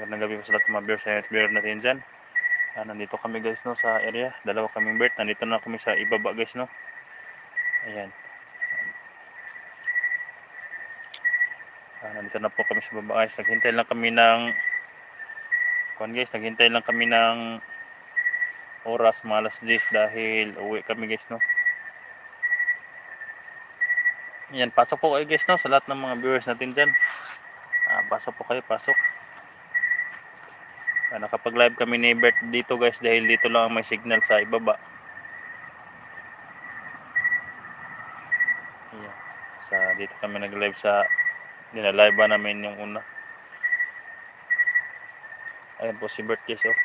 Magandang gabi po sa lahat ng mga viewers and viewers natin dyan. Ah, nandito kami guys no sa area. Dalawa kaming bird. Nandito na kami sa ibaba guys no. Ayan. Ah, nandito na po kami sa baba guys. Naghintay lang kami ng kuan guys. Naghintay lang kami ng oras mga alas 10 dahil uwi kami guys no. Ayan, pasok po kayo guys no sa lahat ng mga viewers natin dyan. Ah, pasok po kayo, pasok. Ah, nakapag-live kami ni Bert dito guys dahil dito lang ang may signal sa ibaba. Ayan. Sa dito kami nag-live sa dinalive ba namin yung una. Ayan po si Bert guys oh.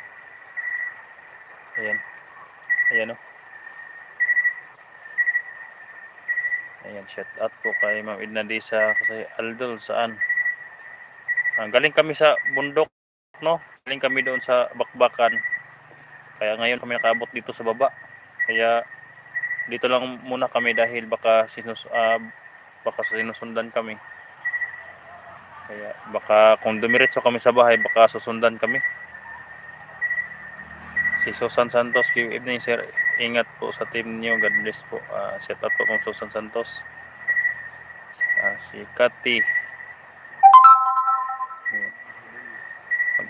Ayan. Ayan oh. Ayan, shout out po kay Ma'am Edna Disa kasi Aldol saan. Ah, galing kami sa bundok no galing kami doon sa bakbakan. Kaya ngayon kami nakaabot dito sa baba. Kaya dito lang muna kami dahil baka sinus ah, baka sinusundan kami. Kaya baka kung dumiretso kami sa bahay baka susundan kami. Si Susan Santos good evening sir. Ingat po sa team niyo. God bless po. Ah, shout out po kung Susan Santos. Ah, si Cathy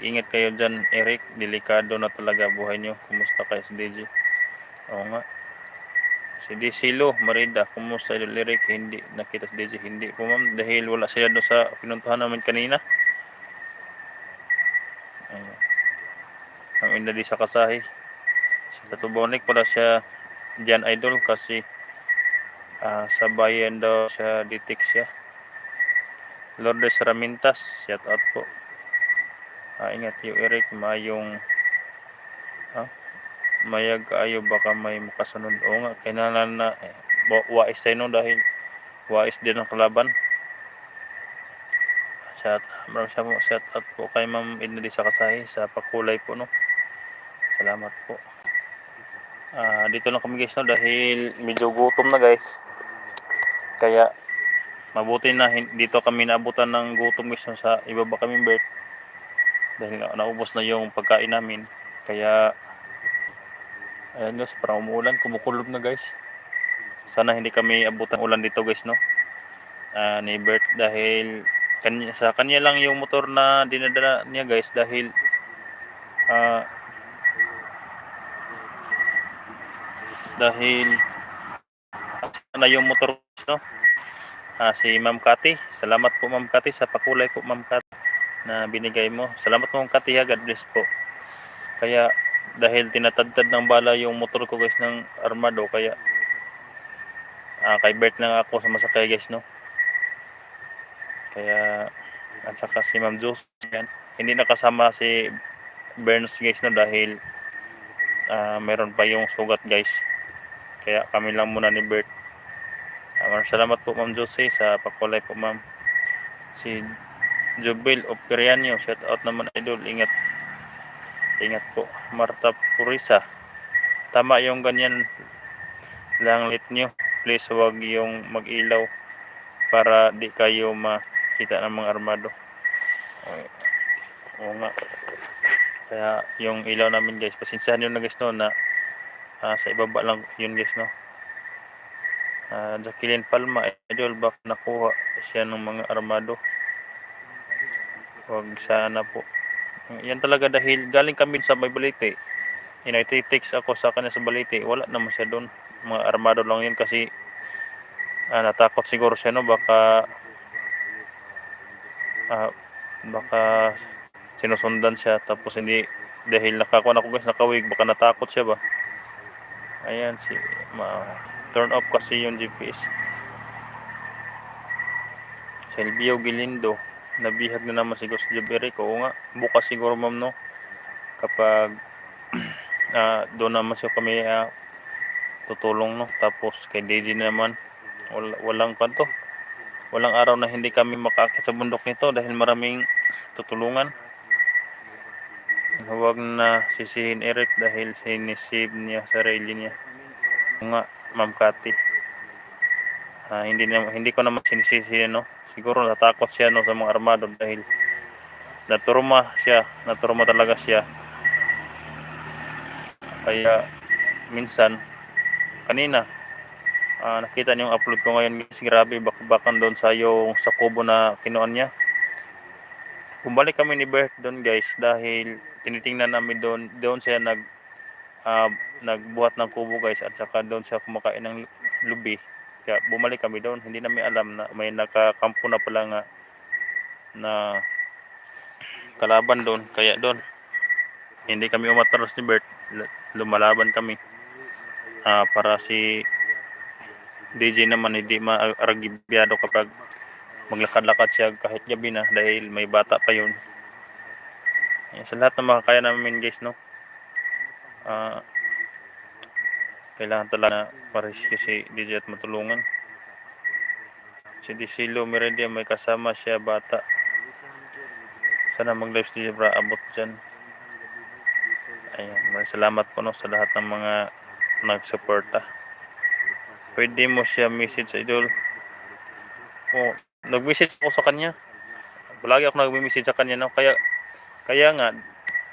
Mag-ingat kayo dyan, Eric. Delikado na talaga buhay nyo. Kumusta kayo si DJ? Oo nga. Si DJ Lo, Marida. Kumusta yung Eric? Hindi nakita si DJ. Hindi po ma'am. Dahil wala sila doon sa pinuntahan namin kanina. Ayan. Ang ina di sa kasahi. Si Tatubonik pala siya dyan idol kasi ah, sa bayan daw siya ditik siya. Lourdes Ramintas, shout out po. Ah, ingat yung Eric, mayong ah, mayag ayo baka may makasunod. Oo nga, kailangan na eh, wa- wais tayo no dahil wais din ang kalaban. Shout, maraming salamat shout out po kay Ma'am Inali sa Kasahi sa pakulay po no. Salamat po. Ah, dito lang kami guys no dahil medyo gutom na guys. Kaya mabuti na dito kami naabutan ng gutom guys no, sa ibaba kami bird dahil na- naubos na yung pagkain namin. Kaya ayan guys parang umuulan kumukulob na guys. Sana hindi kami abutan ulan dito guys no? Ah, ni Bert dahil kanya, sa kanya lang yung motor na dinadala niya guys dahil ah, dahil na yung motor no? Ah, si Ma'am Cathy. Salamat po Ma'am Cathy sa pakulay po Ma'am Cathy na binigay mo. Salamat mo Katiya, God bless po. Kaya dahil tinatadtad ng bala yung motor ko guys ng armado kaya ah, kay Bert lang ako sa masakay guys no. Kaya at saka si Ma'am Jules yan. Hindi nakasama si Berns guys no dahil ah, meron pa yung sugat guys. Kaya kami lang muna ni Bert. Ah, maraming salamat po Ma'am Josie sa pakulay po Ma'am. Si Jubil Operianyo, shout out naman idol, ingat. Ingat po. Marta Purisa. Tama yung ganyan lang lit nyo. Please wag yung mag-ilaw para di kayo makita ng mga armado. Oo nga. Kaya yung ilaw namin guys, pasensyahan nyo na guys no na ah, sa ibaba lang yun guys no. Ah, Jacqueline Palma, idol, baka nakuha siya ng mga armado. Huwag sana po. Yan talaga dahil galing kami sa may balite. Inay-text ako sa kanya sa balite. Wala naman siya doon. Mga armado lang yun kasi ah, natakot siguro siya no. Baka ah, baka sinusundan siya tapos hindi dahil nakakuha ako guys nakawig baka natakot siya ba ayan si ma turn off kasi yung GPS Silvio Gilindo nabihag na naman si Job Eric. Oo nga bukas siguro ma'am no? Kapag ah, doon naman siya kami ah, tutulong no? Tapos kay DJ naman wala, walang kanto walang araw na hindi kami makaakit sa bundok nito dahil maraming tutulungan. Huwag na sisihin Eric dahil sinisave niya sarili niya. Nga ma'am Cathy. Ah, hindi na, hindi ko naman sinisisi no siguro natakot siya no sa mga armado dahil naturma siya naturma talaga siya. Kaya minsan kanina ah, nakita niyo yung upload ko ngayon guys grabe bakbakan doon sa yung sa kubo na kinuan niya. Bumalik kami ni Bert doon guys dahil tinitingnan namin doon doon siya nag ah, nagbuhat ng kubo guys at saka doon siya kumakain ng lubi kaya bumalik kami doon. Hindi namin alam na may nakakampo na pala nga na kalaban doon. Kaya doon hindi kami umatras ni Bert. Lumalaban kami. Ah, para si DJ naman hindi maaragibyado kapag maglakad-lakad siya kahit gabi na dahil may bata pa yun. Ayan, sa lahat ng makakaya namin guys no? Ah kailangan talaga na parescue si DJ at matulungan. Si Disilo Merendia may kasama siya bata. Sana mag live si Bra abot dyan. Ayan maraming salamat po no sa lahat ng mga nagsuporta. Pwede mo siya message sa idol. Oh, nag-message ako sa kanya. Palagi ako nag-message sa kanya no? kaya kaya nga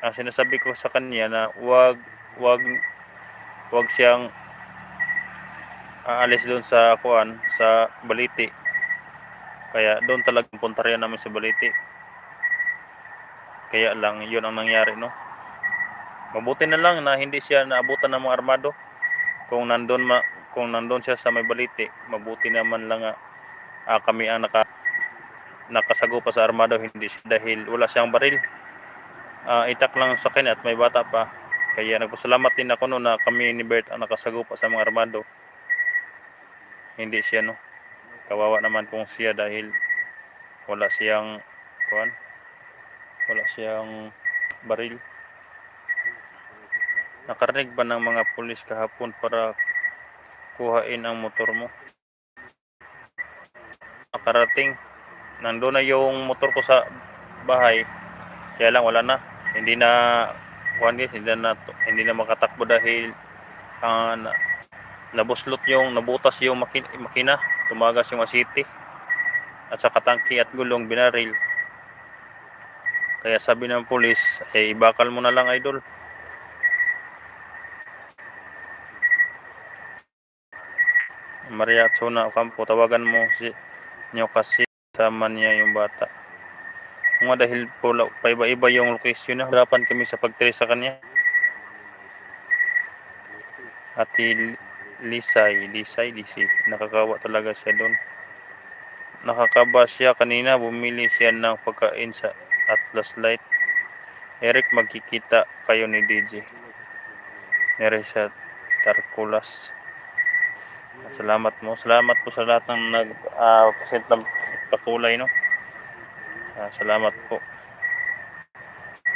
ang sinasabi ko sa kanya na wag wag wag siyang aalis doon sa kuan sa Baliti. Kaya doon talagang puntarya namin sa Baliti. Kaya lang yun ang nangyari no? Mabuti na lang na hindi siya naabutan ng mga armado. Kung nandun ma kung nandun siya sa may baliti mabuti naman lang nga ah, kami ang naka nakasagupa sa armado hindi siya dahil wala siyang baril. Ah, itak lang sa akin at may bata pa kaya nagpasalamat din ako no na kami ni Bert ang nakasagupa sa mga armado. Hindi siya no kawawa naman kung siya dahil wala siyang kuan wala siyang baril. Nakarinig ba ng mga pulis kahapon para kuhain ang motor mo? Nakarating nandun na yung motor ko sa bahay kaya lang wala na. Hindi na kuhan guys hindi na hindi na makatakbo dahil ah, na, nabuslot yung nabutas yung makin, makina tumagas yung asiti at sa katangki at gulong binaril. Kaya sabi ng pulis eh ibakal mo na lang idol. Maria Tsona Ocampo tawagan mo si nyo kasi sama niya yung bata nga dahil po paiba-iba yung location na harapan kami sa pagtrace sa kanya. Ati L- Lisay Lisay Lisay. Nakakawa talaga siya doon. Nakakaba siya kanina. Bumili siya ng pagkain sa Atlas Light. Eric magkikita kayo ni DJ Nere sa Tarkulas. Salamat mo. Salamat po sa lahat ng nag uh, ng pakulay no. Ah, salamat po.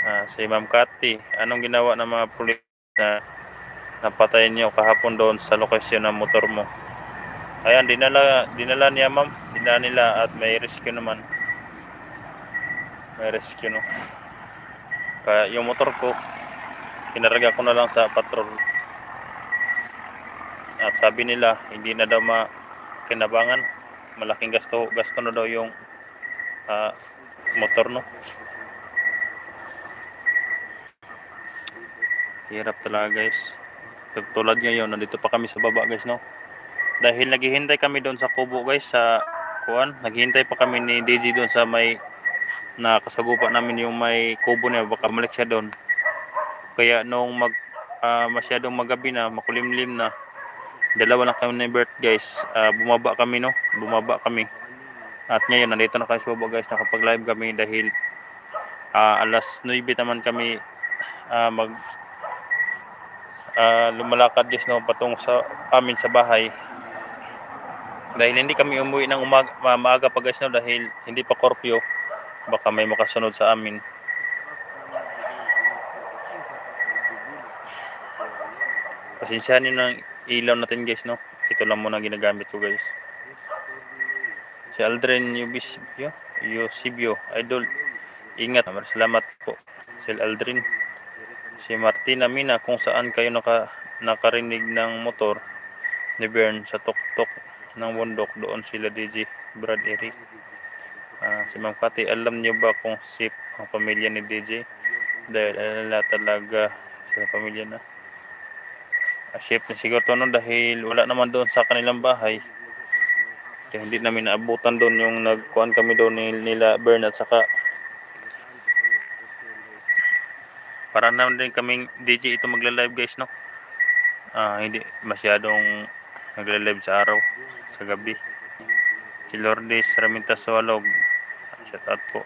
Ah, si Ma'am Cathy, anong ginawa ng mga pulis na napatay niyo kahapon doon sa lokasyon ng motor mo? Ayan, dinala, dinala niya ma'am. Dinala nila at may rescue naman. May rescue no. Kaya yung motor ko, kinarga ko na lang sa patrol. At sabi nila, hindi na daw makinabangan. Malaking gasto, gasto na daw yung ah, motor no. Hirap talaga guys. Tulad ngayon, nandito pa kami sa baba guys no. Dahil naghihintay kami doon sa kubo guys sa kuan, naghihintay pa kami ni DJ doon sa may na kasagupa namin yung may kubo niya baka malik siya doon. Kaya nung mag ah, masyadong magabi na, makulimlim na, dalawa na kami ni Bert guys Ah, bumaba kami no bumaba kami at ngayon nandito na kami sa baba guys. Nakapag live kami dahil ah, alas 9 naman kami ah, mag ah, lumalakad guys no patung sa amin sa bahay. Dahil hindi kami umuwi ng umaga, ma- maaga pa guys no dahil hindi pa curfew baka may makasunod sa amin. Pasensyahan nyo ng ilaw natin guys no. Ito lang muna ginagamit ko guys si Aldrin Yubisibyo Yusibyo idol. Ingat salamat po si Aldrin. Si Martina Mina kung saan kayo naka, nakarinig ng motor ni Bern sa tuktok ng bundok doon sila DJ Brad Eric. Ah, si Ma'am Kati alam niyo ba kung safe ang pamilya ni DJ dahil alala talaga sa pamilya na. Uh, shift na siguro to no, dahil wala naman doon sa kanilang bahay kaya hindi namin naabutan doon yung nagkuhan kami doon ni- nila Bern at saka para naman din kaming DJ ito magla-live guys no? Ah, hindi masyadong nagla-live sa araw sa gabi. Si Lourdes Raminta Sualog shout out po.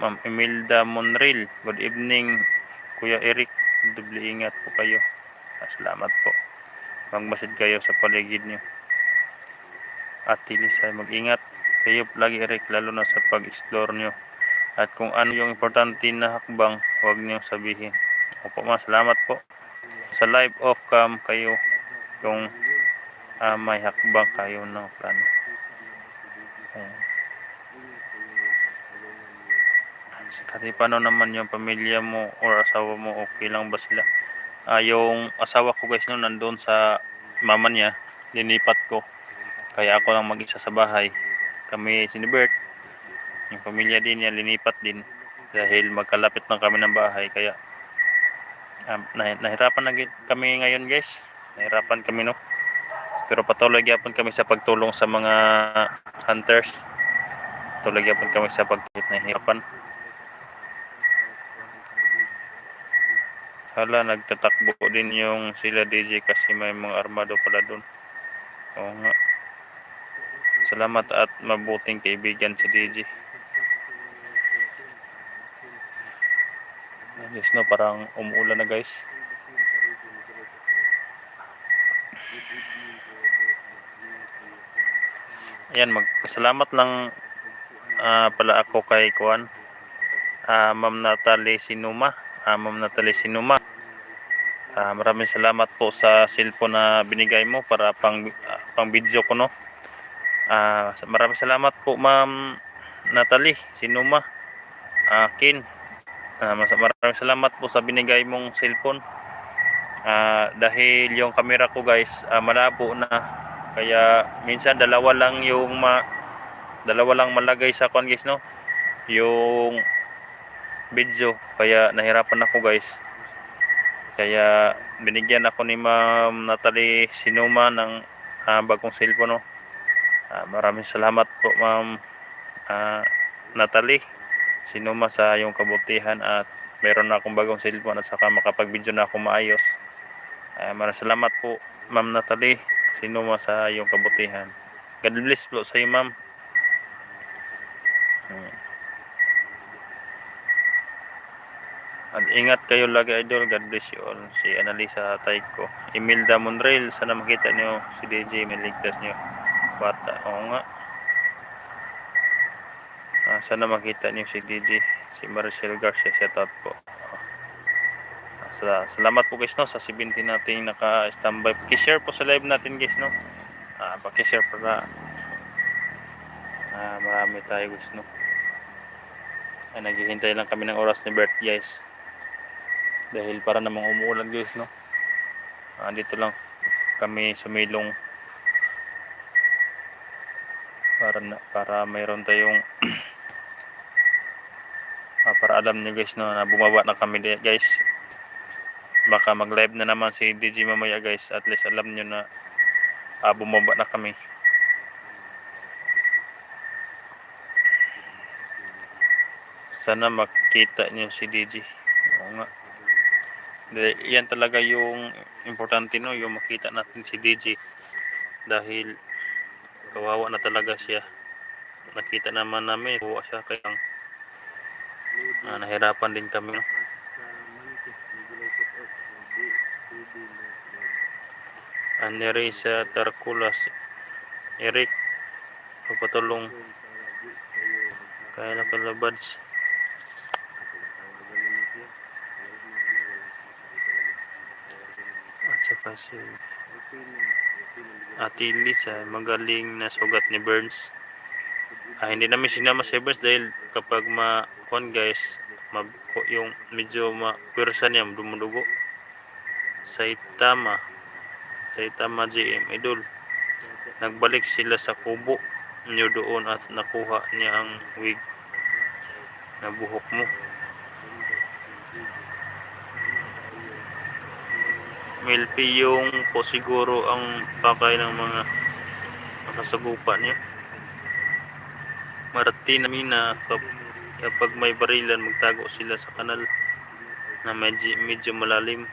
Ma'am Imelda Monreal good evening. Kuya Eric doble ingat po kayo. Ah, salamat po. Magmasid kayo sa paligid nyo at Lisa mag-ingat kayo lagi Eric lalo na sa pag-explore nyo at kung ano yung importante na hakbang huwag nyo sabihin opo ma salamat po sa live off cam kayo kung ah, may hakbang kayo ng plano Ayan. Kasi paano naman yung pamilya mo or asawa mo, okay lang ba sila? Ah, yung asawa ko guys no, nandun sa mama niya, linipat ko. Kaya ako lang mag-isa sa bahay. Kami sinibert. Yung pamilya din niya, linipat din. Dahil magkalapit lang kami ng bahay. Kaya ah, nah- nahirapan na kami ngayon guys. Nahirapan kami no. Pero patuloy gyapon kami sa pagtulong sa mga hunters. Patuloy gyapon kami sa pagkit na hirapan. Hala, nagtatakbo din yung sila DJ kasi may mga armado pala doon. Oo nga. Salamat at mabuting kaibigan si DJ. Yes, no, parang umuulan na guys. Ayan, magpasalamat lang ah, pala ako kay Kuan. Ah, Ma'am Natalie Sinuma. Ah, Ma'am Natalie Sinuma. Ah, maraming salamat po sa cellphone na binigay mo para pang ah, pang video ko no. Ah, maraming salamat po Ma'am Natalie Sinuma. Akin. Ah, mas- maraming salamat po sa binigay mong cellphone. Ah, dahil yung camera ko guys, ah, malabo na. Kaya minsan dalawa lang yung ma dalawa lang malagay sa kon guys no. Yung video kaya nahirapan ako guys. Kaya binigyan ako ni Ma'am Natalie Sinuma ng ah, bagong cellphone no. Ah, maraming salamat po Ma'am ah, Natalie Sinuma sa iyong kabutihan at meron na akong bagong cellphone at saka makapag-video na ako maayos. Ah, maraming salamat po Ma'am Natalie Sinuma sa iyong kabutihan. God bless po sa iyo Ma'am. Hmm. At ingat kayo lagi idol. God bless you all. Si Annalisa Taiko. Imelda Monreal. Sana makita niyo si DJ. Maligtas niyo. Bata. Oo nga. Ah, sana makita niyo si DJ. Si Maricel Garcia. Shout out po. Ah, sa- salamat po guys no sa 17 nating naka-standby. Pakishare po sa live natin guys no. Ah, pakishare para ah, marami tayo guys no. Ay, naghihintay lang kami ng oras ni Bert guys dahil para namang umuulan guys no ah, dito lang kami sumilong para na, para mayroon tayong ah, para alam niyo guys no na bumaba na kami guys. Baka mag live na naman si DJ mamaya guys. At least alam niyo na ah, bumaba na kami. Sana makita niyo si DJ oo nga. De, yan talaga yung importante no, yung makita natin si DJ dahil kawawa na talaga siya. Nakita naman namin, kuha siya kaya ah, nahirapan din kami. No? Anerisa Tarkulas Eric papatulong kaya na palabads at saka si Ate Lisa magaling na sugat ni Burns. Ah, hindi namin sinama si Burns dahil kapag ma kon guys yung medyo ma pwersa niya dumudugo Saitama. Saitama GM Idol. Nagbalik sila sa kubo niyo doon at nakuha niya ang wig na buhok mo. Milky yung po siguro ang pakay ng mga nakasagupa niya. Martina Mina kap- kapag may barilan magtago sila sa kanal na medyo, medyo malalim.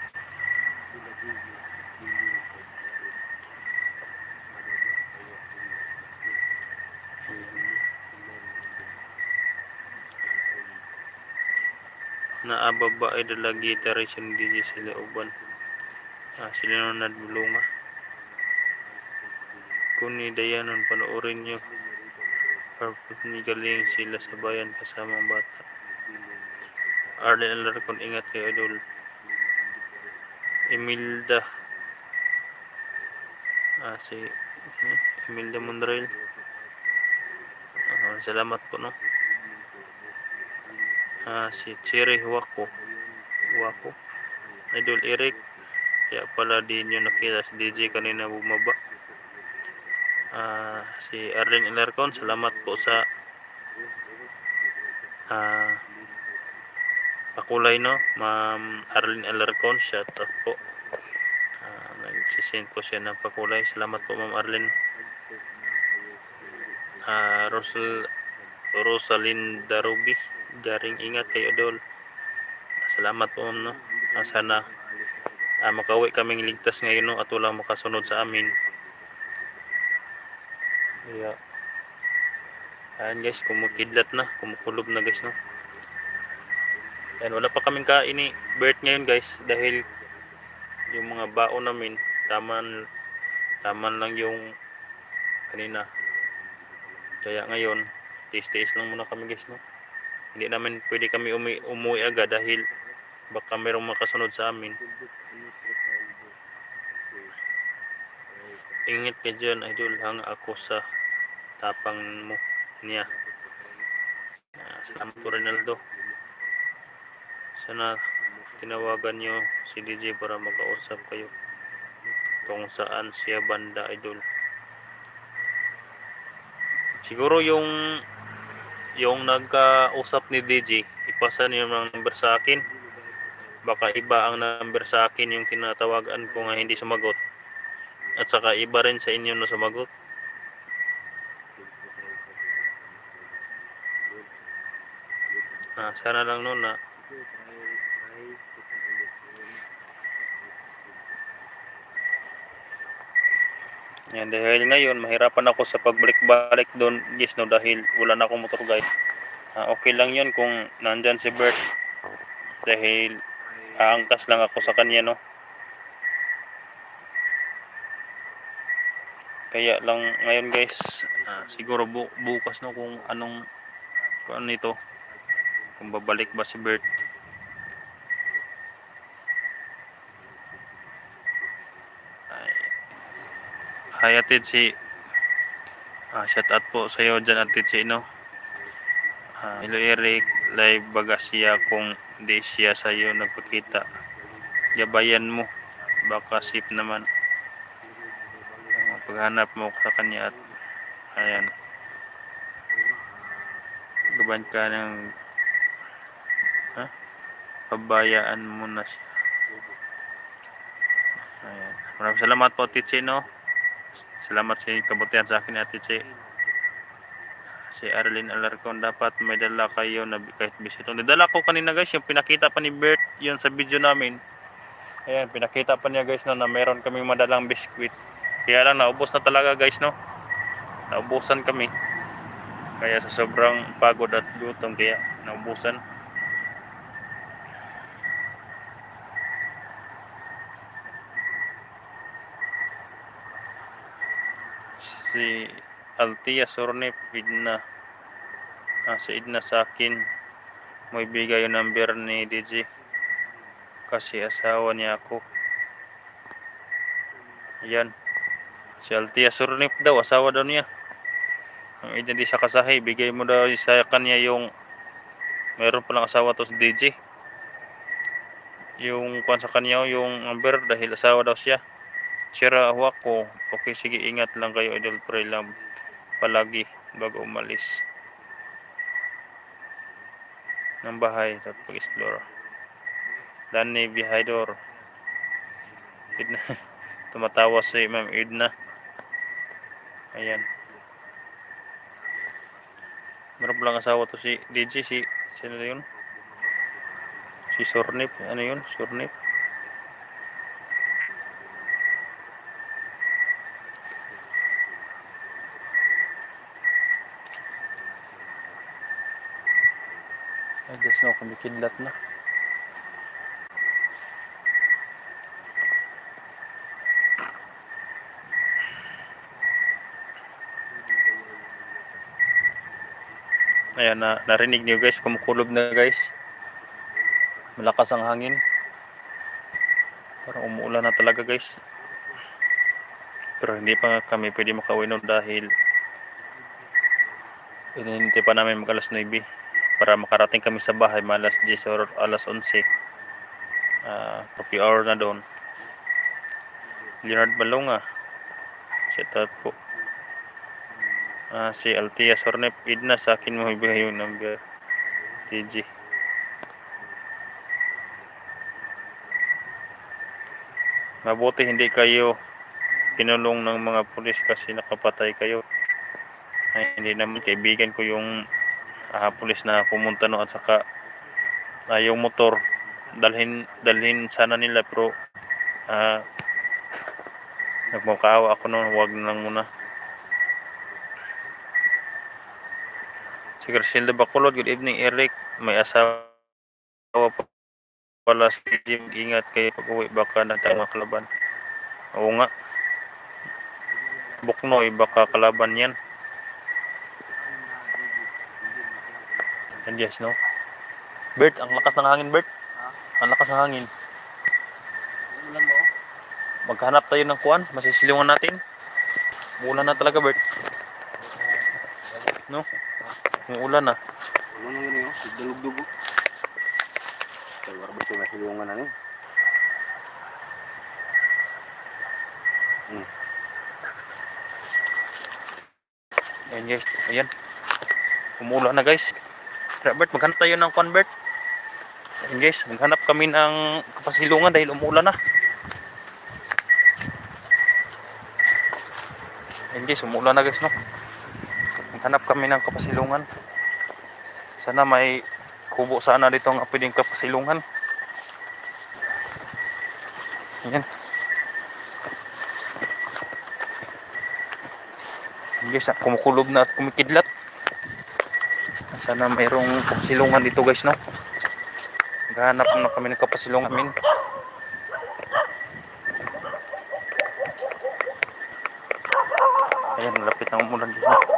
Naababa ay dalagi tari hindi sila uban. Ah, sila nung nadulunga. Kung ni Dayanon panoorin nyo. Perfect ni galing sila sa bayan kasamang bata. Arlen Alarcon, ingat kayo idol. Emilda. Ah, si Emilda Mondrail. Ah, salamat po no. Ah, si Cherry Wako. Wako. Idol Eric. Kaya pala din nyo nakita si DJ kanina bumaba. Ah, si Arlen Alarcon, salamat po sa ah pakulay no? Ma'am Arlene Alarcon shout out po. Uh, nagsisend po siya ng pakulay. Salamat po ma'am Arlene. Uh, Rosal Rosalinda Ruby jaring ingat kayo idol salamat po ma'am no? Ah, sana uh, makauwi kaming ligtas ngayon no at walang makasunod sa amin kaya ayan guys kumukidlat na kumukulob na guys no Ayan, wala pa kaming kain ni Bert ngayon guys dahil yung mga baon namin taman taman lang yung kanina. Kaya ngayon, tiis-tiis lang muna kami guys no. Hindi namin pwede kami umi umuwi agad dahil baka merong makasunod sa amin. Ingat ka dyan, idol. Hang ako sa tapang mo niya. Ah, Salamat po Ronaldo sana tinawagan nyo si DJ para makausap kayo kung saan siya banda idol siguro yung yung nagkausap ni DJ ipasa niyo ng number sa akin baka iba ang number sa akin yung tinatawagan ko nga hindi sumagot at saka iba rin sa inyo na sumagot ah, sana lang nun na Yan, dahil ngayon, mahirapan ako sa pagbalik-balik doon, guys, no, dahil wala na akong motor guide. Ah, okay lang yun kung nandyan si Bert. Dahil aangkas lang ako sa kanya, no. Kaya lang ngayon guys, ah, siguro bu bukas no kung anong kung ano nito. Kung babalik ba si Bert. Ay, Hi Atid si ah, shout out po sa iyo dyan Atid si no. Ah, hello Eric, live baga siya kung di siya sa iyo nagpakita. Gabayan mo, baka sip naman. Ah, paghanap mo sa kanya at ayan. Gaban ka ng ha? Pabayaan mo na siya. Ayan. Maraming salamat po Titsi no. Salamat sa kabutihan sa akin Ate Che. Si Arlene Alarcon dapat may dala kayo na kahit bisito. Nidala ko kanina guys yung pinakita pa ni Bert yun sa video namin. Ayan, pinakita pa niya guys no, na meron kaming madalang biskwit. Kaya lang naubos na talaga guys no. Naubusan kami. Kaya sa sobrang pagod at gutom kaya naubusan. si Altia Sornep Idna ah, si Idna sa akin mo ibigay yung number ni DJ kasi asawa niya ako yan si Altia Sornep daw asawa daw niya ang di sa kasahay bigay mo daw sa kanya yung meron palang asawa to si DJ yung kwan sa kanya yung number dahil asawa daw siya Sira hawak ko. Okay, sige, ingat lang kayo, Idol Pray Love. Palagi bago umalis. ng bahay sa pag-explore. Danny Bihador. Edna. Tumatawa si Ma'am Edna. Ayan. Meron palang asawa to si DJ si sino yun? Si Surnip. Ano yun? Surnip. Ay, Diyos na, kumikidlat na. Ayan, na, narinig niyo guys, kumukulob na guys. Malakas ang hangin. Parang umuulan na talaga guys. Pero hindi pa kami pwede makauwi nun dahil inintay pa namin mag alas 9 para makarating kami sa bahay malas 10 or alas 11. Ah, coffee hour na doon. Leonard Balonga. Shout out po. Ah, si Altia Sornep Idna sa akin mo ibigay yung number. TG. Mabuti hindi kayo kinulong ng mga pulis kasi nakapatay kayo. Ay, hindi naman kaibigan ko yung ah, pulis na pumunta no at saka ah, yung motor dalhin dalhin sana nila pero ah nagmukaawa ako noon wag na muna si Graciela Bacolod good evening Eric may asawa pa pala si Jim ingat kayo pag uwi baka natang mga kalaban oo nga Buknoy baka kalaban yan and yes no Bert ang lakas ng hangin Bert ang lakas ng hangin Ulan ba? oh? maghanap tayo ng kuwan, masisilungan natin. Umulan na talaga, Bert. No? Umuulan na. Ulan na gani oh, dalug-dug. Kaya warba ito na silungan na ni. Ayan guys, ayan. Umuulan na guys. Tara, Bert, maghanap tayo ng Bert. Ayan guys, maghanap kami ng kapasilungan dahil umuulan na. Ayan guys, umuulan na guys, no? Maghanap kami ng kapasilungan. Sana may kubo sana dito ang pwedeng kapasilungan. Ayan guys, kumukulob na at kumikidlat. Sana mayroong kapasilungan dito guys, no? Maghanap na kami ng kapasilungan amin. Ayan, malapit ang umulan no?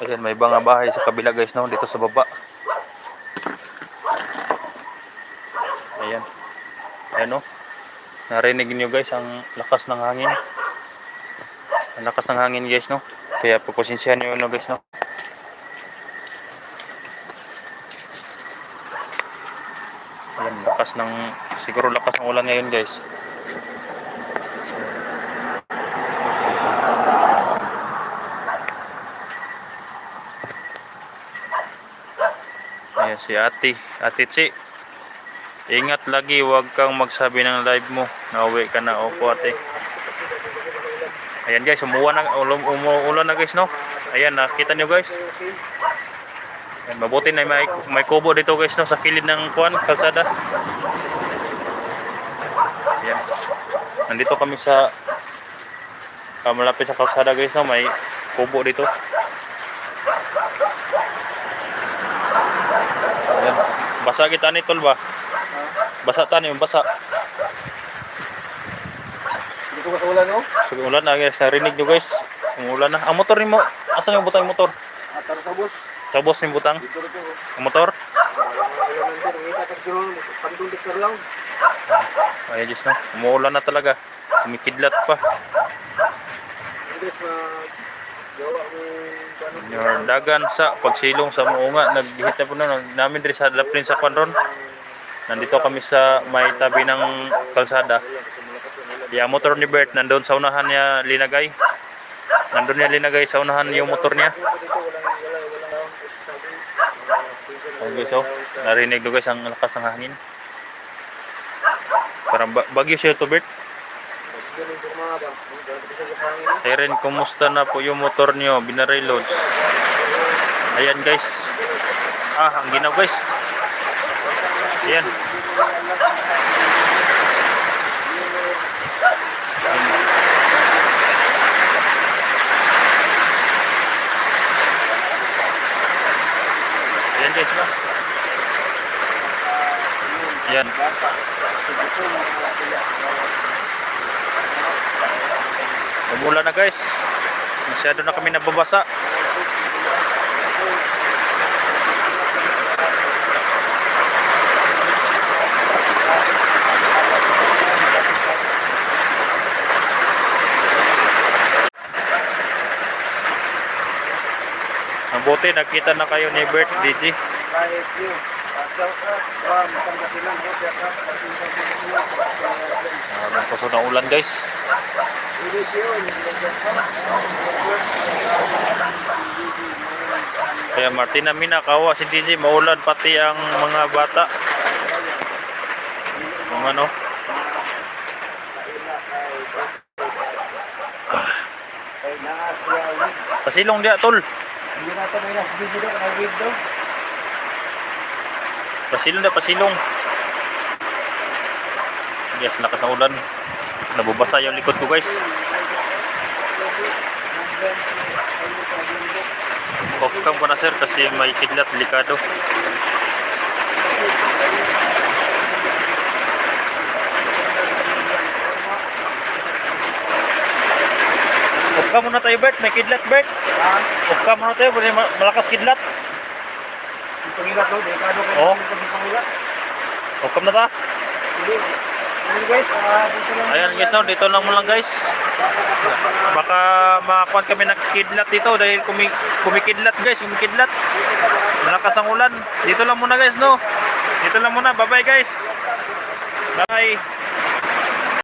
Ayan, may mga bahay sa kabila guys, no? Dito sa baba. Ayan. Ayan, no? Narinig niyo guys ang lakas ng hangin. Ang lakas ng hangin guys, no? Kaya pagkonsensyahan niyo no guys, no? Ayan, lakas ng siguro lakas ng ulan ngayon guys. Si ate. Ate Chi. Ingat lagi, huwag kang magsabi ng live mo. Nauwi ka na. Opo ate. Ayan guys, umuwan na, ulum, umuulan na guys, no? Ayan, nakita nyo guys. Ayan, mabuti na may, may kubo dito guys, no? Sa kilid ng kuwan, kalsada. Ayan. Nandito kami sa ah, malapit sa kalsada guys, no? May kubo dito. Ayan. Basa kita ni tol ba? Basa tani, basa. Dito ka sa ulan oh. So, ulan na guys, narinig nyo guys. Umulan na. Ang motor ni mo, asan yung butang motor? Atar sa bus. Sa boss ni butang? Dito rin oh. Ang motor? Ulan sa. Ay, Diyos na. Umuulan na talaga. Kumikidlat pa. Indres na gawa mo Yung dagan sa pagsilong sa muunga. Naghihit na po na. Namin rin sa Laprin sa Kwanron. Nandito kami sa may tabi ng kalsada. Yung motor ni Bert, nandun sa unahan niya linagay. Nandun niya linagay sa unahan yung motor niya. Guys, oh. Narinig do guys ang lakas ng hangin. Parang ba- bagyo siya to, Bert. Eren, kumusta na po yung motor nyo? Binareload. Ayan guys. Ah, ang ginaw guys. Ayan. Ayan guys ba? Ayan. Umulan na guys. Masyado na kami nababasa. Mabuti, nakita na kayo ni Bert, DJ. Kahit yun, Ah, nagpuso ng ulan guys. Kaya Martina Mina, kawa si DJ, maulan pati ang mga bata. Ang ano? Pasilong dia tol. Pasilong dia, pasilong. Yes, lakas ng ulan. Nabubasa yung likod ko guys. Off cam ko na sir kasi may kidlat, delikado. Off cam muna tayo Bert, may kidlat Bert. Off cam muna tayo, malakas kidlat. yung pangilat doon, delikado kayo pangilat. Off cam na ta. Ah. Ayan guys, no, dito lang mo lang guys. Baka makakuan kami ng kidlat dito dahil kumi kumikidlat guys, kumikidlat. Malakas ang ulan. Dito lang muna guys, no. Dito lang muna. Bye-bye guys. Bye.